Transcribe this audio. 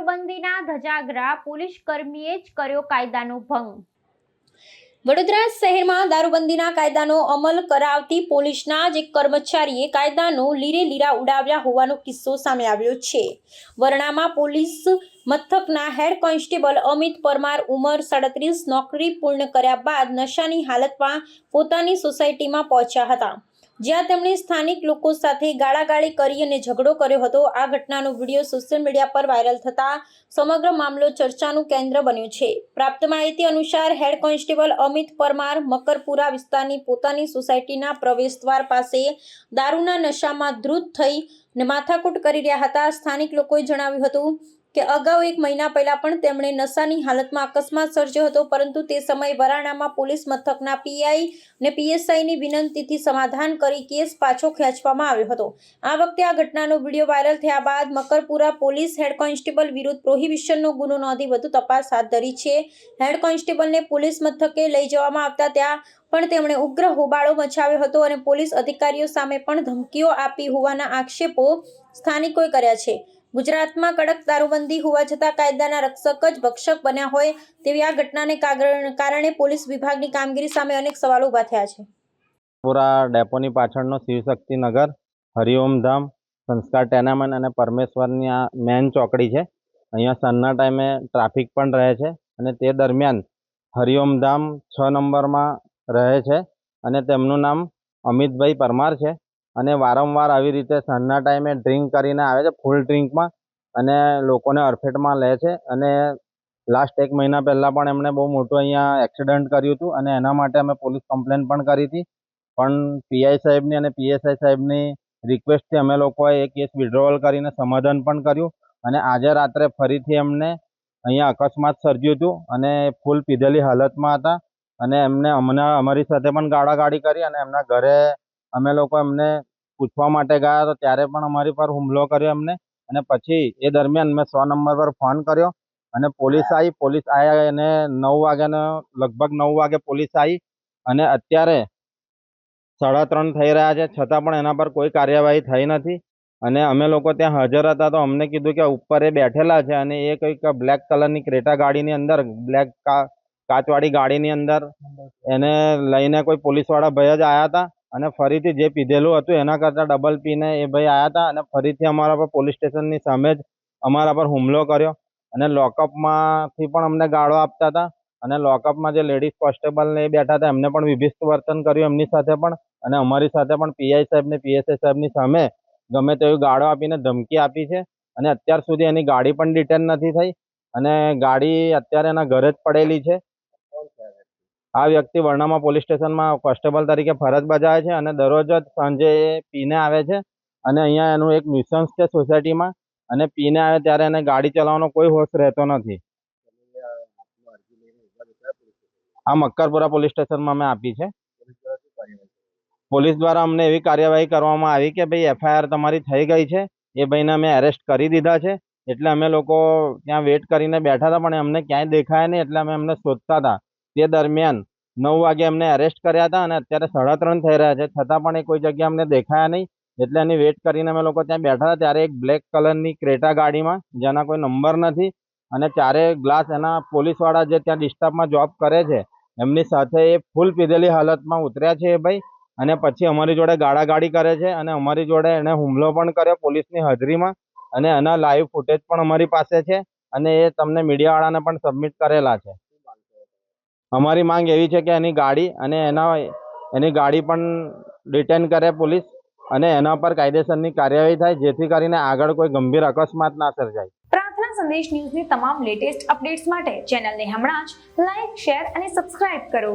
દારૂબંધીના ધજાગરા police કર્મીએ જ કર્યો કાયદાનો ભંગ. વડોદરા શહેરમાં દારૂબંધીના કાયદાનો અમલ કરાવતી પોલીસના જ એક કર્મચારીએ કાયદાનો લીરે લીરા ઉડાવ્યા હોવાનો કિસ્સો સામે આવ્યો છે. વરણામાં પોલીસ મથકના હેડ કોન્સ્ટેબલ અમિત પરમાર ઉંમર સાડત્રીસ નોકરી પૂર્ણ કર્યા બાદ નશાની હાલતમાં પોતાની સોસાયટીમાં પહોંચ્યા હતા. જ્યાં તેમણે સ્થાનિક લોકો સાથે ગાળાગાળી કરી અને ઝઘડો કર્યો હતો, આ ઘટનાનો વીડિયો સોશિયલ મીડિયા પર વાયરલ થતા સમગ્ર મામલો ચર્ચાનું કેન્દ્ર બન્યો છે. પ્રાપ્ત માહિતી અનુસાર, હેડ કોન્સ્ટેબલ અમિત પરમાર મકરપુરા વિસ્તારની પોતાની સોસાયટીના પ્રવેશદ્વાર પાસે દારૂના નશામાં ધ્રુત થઈ ને માથાકૂટ કરી રહ્યા હતા. સ્થાનિક લોકોએ જણાવ્યું હતું કે અગાઉ એક મહિના પહેલા પણ તેમણે નશાની હાલતમાં અકસ્માત સર્જ્યો હતો, પરંતુ તે સમયે વરાણામાં પોલીસ મથકના પીઆઈ અને પીએસઆઈની વિનંતીથી સમાધાન કરી કેસ પાછો ખેંચવામાં આવ્યો હતો. આ વખતે આ ઘટનાનો વીડિયો વાયરલ થયા બાદ મકરપુરા પોલીસ હેડ કોન્સ્ટેબલ વિરુદ્ધ પ્રોહિબિશનનો ગુનો નોંધી વધુ તપાસ હાથ ધરી છે. હેડ કોન્સ્ટેબલને પોલીસ મથકે લઈ જવામાં આવતા ત્યાં પણ તેમણે ઉગ્ર હોબાળો મચાવ્યો હતો અને પોલીસ અધિકારીઓ સામે પણ ધમકીઓ આપી હોવાના આક્ષેપો સ્થાનિકોએ કર્યા છે. ગુજરાતમાં કડક દારૂબંધી હોવા છતાં કાયદાના રક્ષક જ ભક્ષક બન્યા હોય તેવી આ ઘટનાને કારણે પોલીસ વિભાગની કામગીરી સામે અનેક સવાલો ઊભા થયા છે. પુરા ડેપોની પાછળનો શિવશક્તિ નગર, હરિઓમ ધામ, સંસ્કાર ટેનામન અને પરમેશ્વરની આ મેન ચોકડી છે. અહીંયા સાંજના ટાઈમે ટ્રાફિક પણ રહે છે અને તે દરમિયાન હરિઓમ ધામ છ નંબરમાં રહે છે અને તેમનું નામ અમિતભાઈ પરમાર છે. અને વારંવાર આવી રીતે સાંજના ટાઈમે ડ્રિંક કરીને આવે છે, ફૂલ ડ્રિંકમાં. અને લોકોને અડફેટમાં લે છે. અને લાસ્ટ એક મહિના પહેલાં પણ એમણે બહુ મોટું અહીંયા એક્સિડન્ટ કર્યું હતું. અને એના માટે અમે પોલીસ કમ્પ્લેન પણ કરી હતી. પણ પીઆઈ સાહેબની અને પીએસઆઈ સાહેબની રિક્વેસ્ટથી અમે લોકોએ એ કેસ વિડ્રોવલ કરીને સમાધાન પણ કર્યું. અને આજે રાત્રે ફરીથી એમને અહીંયા અકસ્માત સર્જ્યું હતું અને ફૂલ પીધેલી હાલતમાં હતા. અને એમને અમને, અમારી સાથે પણ ગાળાગાળી કરી અને એમના ઘરે અમે લોકો એમને પૂછવા માટે ગયા તો ત્યારે પણ અમારી પર હુમલો કર્યો એમને. અને પછી એ દરમિયાન મેં સો નંબર પર ફોન કર્યો અને પોલીસ આવી પોલીસ આવ્યા અને નવ વાગ્યાનો, લગભગ નવ વાગે પોલીસ આવી અને અત્યારે સાડા ત્રણ થઈ રહ્યા છે. છતાં પણ એના પર કોઈ કાર્યવાહી થઈ નથી અને અમે લોકો ત્યાં હાજર હતા તો અમને કીધું કે ઉપર એ બેઠેલા છે અને એ કંઈક બ્લેક કલરની ક્રેટા ગાડીની અંદર, બ્લેક કાચવાળી ગાડીની અંદર એને લઈને કોઈ પોલીસવાળા ભાઈ જ આવ્યા હતા. અને ફરીથી જે પીધેલું હતું એના કરતાં ડબલ પીને એ ભાઈ આવ્યા હતા અને ફરીથી અમારા પર પોલીસ સ્ટેશનની સામે જ અમારા પર હુમલો કર્યો. અને લોકઅપમાંથી પણ અમને ગાળો આપતા હતા. અને લોકઅપમાં જે લેડીઝ કોન્સ્ટેબલ એ બેઠા હતા, એમને પણ વિભિષ્ટ વર્તન કર્યું એમની સાથે પણ. અને અમારી સાથે પણ પીઆઈ સાહેબ ને પીએસઆઈ સાહેબની સામે ગમે તેવી ગાળો આપીને ધમકી આપી છે. અને અત્યાર સુધી એની ગાડી પણ ડિટેન નથી થઈ. અને ગાડી અત્યારે એના ઘરે જ પડેલી છે. આ વ્યક્તિ વર્ણામાં પોલીસ સ્ટેશનમાં કોન્સ્ટેબલ તરીકે ફરજ બજાવે છે અને દરરોજ સાંજે એ પીને આવે છે અને અહીંયા એનું એક ન્યુસન્સ છે સોસાયટીમાં અને પીને આવે ત્યારે એને ગાડી ચલાવવાનો કોઈ હોશ રહેતો નથી. આ મક્કરપુરા પોલીસ સ્ટેશનમાં અમે આપી છે. પોલીસ દ્વારા અમને એવી કાર્યવાહી કરવામાં આવી કે ભાઈ એફઆઈઆર તમારી થઈ ગઈ છે, એ ભાઈને અમે એરેસ્ટ કરી દીધા છે, એટલે અમે લોકો ત્યાં વેટ કરીને બેઠા હતા પણ અમને ક્યાંય દેખાયા નહીં, એટલે અમે એમને શોધતા હતા. તે દરમિયાન નવ વાગે એમને એરેસ્ટ કર્યા હતા અને અત્યારે સાડા ત્રણ થઈ રહ્યા છે. છતાં પણ એ કોઈ જગ્યાએ અમને દેખાયા નહીં. એટલે એની વેટ કરીને અમે લોકો ત્યાં બેઠા ત્યારે એક બ્લેક કલરની ક્રેટા ગાડીમાં, જેના કોઈ નંબર નથી અને ચારે ગ્લાસ એના પોલીસવાળા જે ત્યાં ડિસ્ટર્બમાં જોબ કરે છે, એમની સાથે એ ફૂલ પીધેલી હાલતમાં ઉતર્યા છે એ ભાઈ. અને પછી અમારી જોડે ગાળાગાળી કરે છે અને અમારી જોડે એણે હુમલો પણ કર્યો પોલીસની હાજરીમાં અને એના લાઈવ ફૂટેજ પણ અમારી પાસે છે અને એ તમને મીડિયાવાળાને પણ સબમિટ કરેલા છે. અમારી માંગ એવી છે કે એની ગાડી અને એના એની ગાડી પણ ડિટેન કરે પોલીસ અને એના પર કાયદેસરની કાર્યવાહી થાય, જેથી કરીને આગળ કોઈ ગંભીર અકસ્માત ના સર્જાય. પ્રાર્થના સંદેશ ન્યૂઝની તમામ લેટેસ્ટ અપડેટ્સ માટે ચેનલને હમણાં જ લાઈક, શેર અને સબસ્ક્રાઇબ કરો.